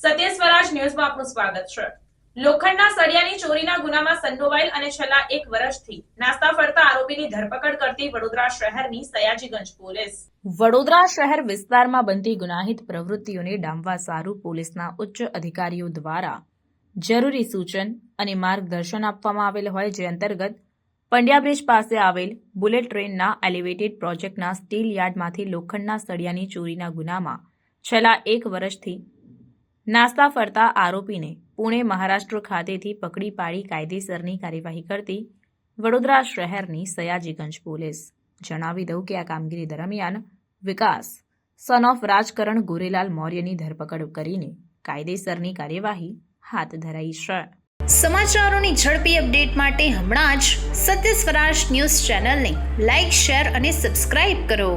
સ્વરાજ ન્યૂઝમાં આપનું સ્વાગત છે. લોખંડના સળિયાની ચોરીના ગુનામાં સંડોવાયેલ અને છેલ્લા એક વર્ષથી નાસ્તા ફરતા આરોપીની ધરપકડ કરતી વડોદરા શહેરની સયાજીગંજ પોલીસ. વડોદરા શહેર વિસ્તારમાં બનતી ગુનાહિત પ્રવૃત્તિઓને ડામવા સારું પોલીસના ઉચ્ચ અધિકારીઓ દ્વારા જરૂરી સૂચન અને માર્ગદર્શન આપવામાં આવેલ હોય જે અંતર્ગત પંડ્યા બ્રિજ પાસે આવેલ બુલેટ ટ્રેનના એલિવેટેડ પ્રોજેક્ટના સ્ટીલ યાર્ડમાંથી લોખંડના સળિયાની ચોરીના ગુનામાં છેલ્લા એક વર્ષથી નાસ્તા ફરતા આરોપીને પુણે મહારાષ્ટ્ર ખાતેથી પકડી પાડી કાયદેસરની કાર્યવાહી કરતી વડોદરા શહેરની સયાજીગંજ પોલીસ. જણાવી દઉં કે આ કામગીરી દરમિયાન વિકાસ સન ઓફ રાજકરણ ગોરેલાલ મૌર્યની ધરપકડ કરીને કાયદેસરની કાર્યવાહી હાથ ધરાઈ છે. સમાચારોની ઝડપી અપડેટ માટે હમણાં જ સત્ય સ્વરાજ ન્યૂઝ ચેનલને લાઇક શેર અને સબસ્ક્રાઇબ કરો.